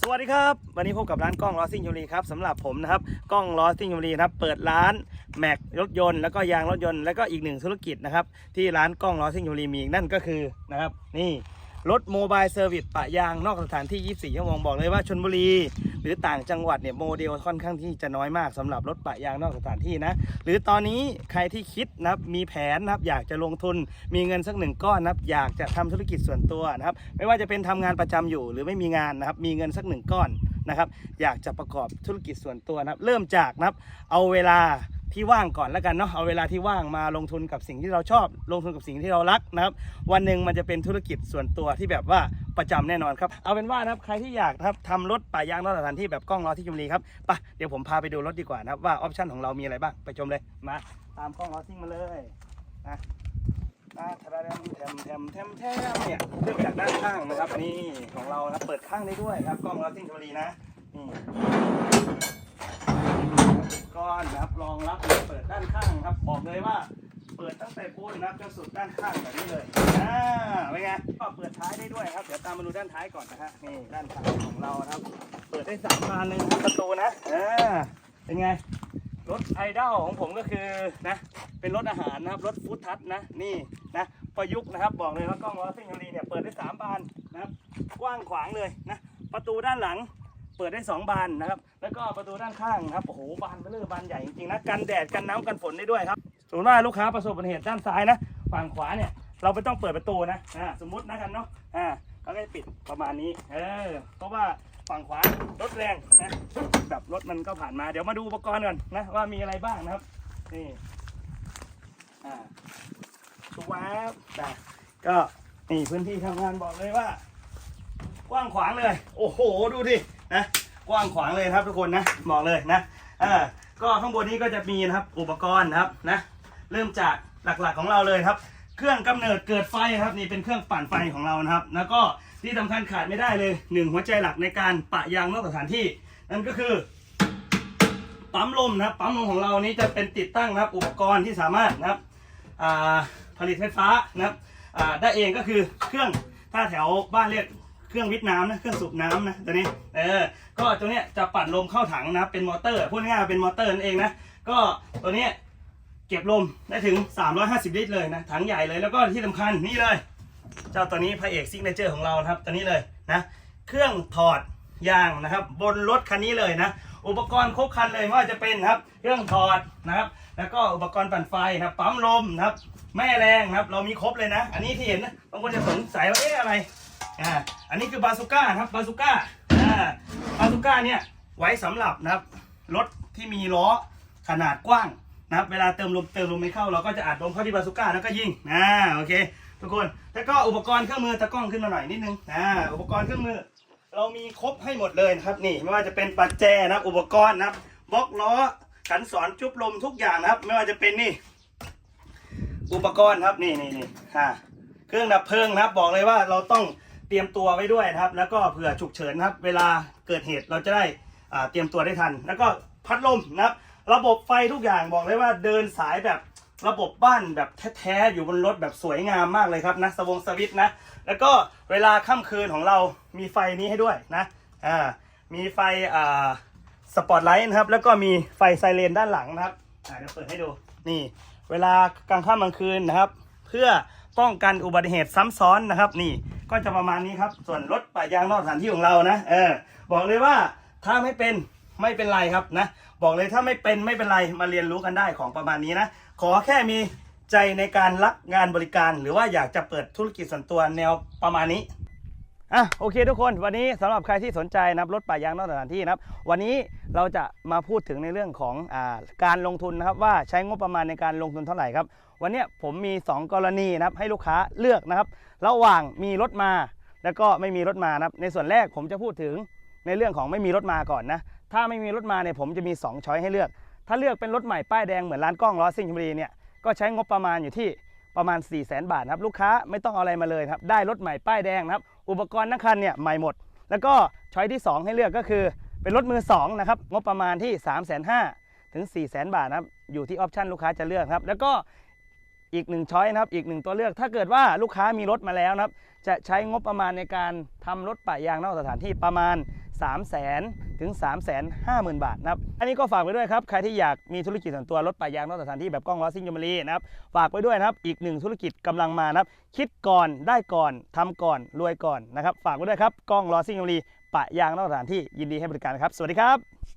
สวัสดีครับ วันนี้พบกับร้านกล้องลอซิ่งชลบุรีครับสำหรับผมนะครับกล้องลอซิ่งชลบุรีนะครับเปิดร้านแม็กรถยนต์แล้วก็ยางรถยนต์แล้วก็อีกหนึ่งธุรกิจนะครับที่ร้านกล้องลอซิ่งชลบุรีมีนั่นก็คือนะครับนี่รถโมบายเซอร์วิสปะยางนอกสถานที่ 24 ชั่วโมงบอกเลยว่าชนบุรี หรือต่างจังหวัดเนี่ยโมเดลค่อนข้างที่จะน้อยมากสำหรับรถปะยางนอกสถานที่นะ หรือตอนนี้ใครที่คิดนะครับมีแผนนะครับอยากจะลงทุนมีเงินสักหนึ่งก้อนนะครับอยากจะทำธุรกิจส่วนตัวนะครับไม่ว่าจะเป็นทำงานประจำอยู่หรือไม่มีงานนะครับมีเงินสักหนึ่งก้อนนะครับอยากจะประกอบธุรกิจส่วนตัวนะครับเริ่มจากนะครับเอาเวลา ที่ว่างก่อนแล้วกันเนาะเอาเวลาที่ว่างมาลงทุนกับสิ่งที่เราชอบ ลงทุนกับสิ่งที่เรารักนะครับ วันหนึ่งมันจะเป็นธุรกิจส่วนตัวที่แบบว่าประจำแน่นอนครับ เอาเป็นว่านะครับใครที่อยากนะครับทำรถป่ายางนอกสถานที่แบบกล้องล้อที่จุมรีครับไปะเดี๋ยวผมพาไปดูรถดีกว่านะครับว่าออปชั่นของเรามีอะไรบ้างไปชมเลยมาตามกล้องล้อซิ่งมาเลยนะนะทะเลมแทมแทมแทมแทมเนี่ยเริ่มจากด้านข้างนะครับนี่ของเรานะเปิดข้างได้ด้วยครับกล้องล้อซิ่งจุมรีนะนี่ก้อนนะ รับรองรับเปิดด้านข้างครับ บอกเลยว่า เปิดตั้งแต่บนนะครับจนสุดด้านข้างแบบนี้เลยอ่าเป็นไงก็เปิดท้ายได้ด้วยครับ เดี๋ยวตามมาดูด้านท้ายก่อนนะฮะนี่ด้านท้ายของเรานะครับ เปิดได้สามบานเลยนะครับประตูนะอ่าเป็นไงรถไอดอลของผมก็คือนะเป็นรถอาหารนะครับรถฟู้ดทัชนะนี่นะประยุกต์นะครับ บอกเลยว่ากล้องล้อซิงยูรีเนี่ยเปิดได้สามบานนะครับกว้างขวางเลยนะประตูด้านหลัง เปิดได้สองบานนะครับ แล้วก็ประตูด้านข้างครับ โอ้โห บานเบลอบานใหญ่จริงๆนะ กันแดด กันน้ำกันฝนได้ด้วยครับ สมมติว่าลูกค้าประสบอุบัติเหตุด้านซ้ายนะ ฝั่งขวาเนี่ย เราไม่ต้องเปิดประตูนะ อ่า สมมุตินะกันเนาะ อ่าเขาก็จะปิดประมาณนี้ เออ เพราะว่าฝั่งขวารถแรงนะ แบบรถมันก็ผ่านมา เดี๋ยวมาดูอุปกรณ์ก่อนนะ ว่ามีอะไรบ้างนะครับ นี่ อ่าสวาบแต่ก็นี่พื้นที่ทำงานบอกเลยว่า กว้างขวางเลย โอ้โห ดูดิ นะกว้างขวางเลยครับทุกคนนะบอกเลยนะอ่าก็ข้างบนนี้ก็จะมีนะครับอุปกรณ์นะครับนะเริ่มจากหลักๆของเราเลยครับ เครื่องกำเนิดเกิดไฟครับนี่เป็นเครื่องปั่นไฟของเรานะครับ แล้วก็ที่สำคัญขาดไม่ได้เลยหนึ่งหัวใจหลักในการปะยางนอกสถานที่นั่นก็คือปั๊มลมนะครับปั๊มลมของเรานี้จะเป็นติดตั้งนะครับอุปกรณ์ที่สามารถนะครับผลิตไฟฟ้านะครับได้เองก็คือเครื่องถ้าแถวบ้านเรียก เครื่องวิทย์น้ำนะเครื่องสูบน้ำนะตัวนี้เออก็ตัวเนี้ยจะปั่นลมเข้าถังนะเป็นมอเตอร์พูดง่ายๆเป็นมอเตอร์นั่นเองนะก็ตัวเนี้ยเก็บลมได้ถึง 350 ลิตรเลยนะถังใหญ่เลยแล้วก็ที่สำคัญนี่เลย เจ้าตัวนี้พระเอกซิกเนเจอร์ของเรานะครับตัวนี้เลยนะเครื่องถอดยางนะครับ บนรถคันนี้เลยนะ อุปกรณ์ครบครันเลยไม่ว่าจะเป็นครับ เครื่องถอดนะครับ แล้วก็อุปกรณ์ปั่นไฟนะครับปั๊มลมนะครับ แม่แรงนะครับ เรามีครบเลยนะ อันนี้ที่เห็นนะบางคนจะสงสัยว่าเอ๊ะอะไร อ่าอันนี้คือบาซูก้าครับบาซูก้าอ่าบาซูก้าเนี่ยไว้สำหรับนะครับรถที่มีล้อขนาดกว้างนะครับเวลาเติมลมเติมลมไม่เข้าเราก็จะอัดลมเข้าที่บาซูก้าแล้วก็ยิงอ่าโอเค ทุกคนแล้วก็อุปกรณ์เครื่องมือตะกล้องขึ้นมาหน่อยนิดนึงอ่าอุปกรณ์เครื่องมือ เรามีครบให้หมดเลยนะครับนี่ไม่ว่าจะเป็นปัจแจนะครับอุปกรณ์นะครับบล็อกล้อขันสอนจุบลมทุกอย่างนะครับ ไม่ว่าจะเป็นนี่ อุปกรณ์ครับนี่นี่นี่อ่าเครื่องดับเพลิงนะครับ บอกเลยว่าเราต้อง รียมตัวไว้ด้วยนะครับ แล้วก็เผื่อฉุกเฉินนะครับ เวลาเกิดเหตุเราจะได้เตรียมตัวได้ทัน แล้วก็พัดลมนะครับ ระบบไฟทุกอย่างบอกเลยว่าเดินสายแบบระบบบ้านแบบแท้ๆอยู่บนรถแบบสวยงามมากเลยครับนะสวงสวิตนะ แล้วก็เวลาค่ำคืนของเรามีไฟนี้ให้ด้วยนะอ่ามีไฟอ่าสปอตไลท์นะครับ แล้วก็มีไฟไซเรนด้านหลังนะครับอ่าเดี๋ยวเปิดให้ดูนี่ เวลากลางค่ำกลางคืนนะครับ เพื่อ ป้องกันอุบัติเหตุซ้ำซ้อนนะครับ นี่ก็จะประมาณนี้ครับ ส่วนรถป่ายางนอกสถานที่ของเรานะเออบอกเลยว่าถ้าไม่เป็นไม่เป็นไรครับนะ บอกเลยถ้าไม่เป็นไม่เป็นไรมาเรียนรู้กันได้ของประมาณนี้นะ ขอแค่มีใจในการรักงานบริการ หรือว่าอยากจะเปิดธุรกิจส่วนตัวแนวประมาณนี้ อะโอเคทุกคนวันนี้สำหรับใครที่สนใจนะครับรถป่ายางนอกสถานที่นะครับ วันนี้เราจะมาพูดถึงในเรื่องของอาการลงทุนนะครับว่าใช้งบประมาณในการลงทุนเท่าไหร่ครับ วันนี้ผมมี 2 กรณีนะครับให้ลูกค้าเลือกนะครับ ระหว่างมีรถมา แล้วก็ไม่มีรถมานะครับในส่วนแรกผมจะพูดถึงในเรื่องของไม่มีรถมาก่อนนะถ้าไม่มีรถมาเนี่ยผมจะมี2ช้อยให้เลือก ถ้าเลือกเป็นรถใหม่ป้ายแดงเหมือนร้านกล้องล้อซิ่งชลบุรีเนี่ยก็ใช้งบประมาณอยู่ที่ ประมาณ 4 0 0 0 0 0บาทครับลูกค้าไม่ต้องเอาอะไรมาเลยครับได้รถใหม่ป้ายแดงนะครับอุปกรณ์ทั้งคันเนี่ยใหม่หมด แล้วก็ช้อยที่ 2 ให้เลือกก็คือ เป็นรถมือ2นะครับงบประมาณที่ 3 5 0 0 0ถึง 4 0 0 0 0 0บาทนะครับอยู่ที่ออปชันลูกค้าจะเลือกครับแล้วก็อีกหนึ่งช้อยนะครับอีกหนึ่งตัวเลือกถ้าเกิดว่าลูกค้ามีรถมาแล้วนะครับจะใช้งบประมาณในการทำรถปะยางนอกสถานที่ประมาณ 3 0 0 0 0 0ถึง 3 5 0 0 0 0 บาทนะครับ อันนี้ก็ฝากไว้ด้วยครับ ใครที่อยากมีธุรกิจส่วนตัวรถปะยางนอกสถานที่แบบกล้องล้อซิ่งยมรีนะครับ ฝากไว้ด้วยนะครับ อีกหนึ่งธุรกิจกำลังมานะครับ คิดก่อนได้ก่อนทำก่อนรวยก่อนนะครับ ฝากไว้ด้วยครับกล้องล้อซิ่งยมรีปะยางนอกสถานที่ยินดีให้บริการครับ สวัสดีครับ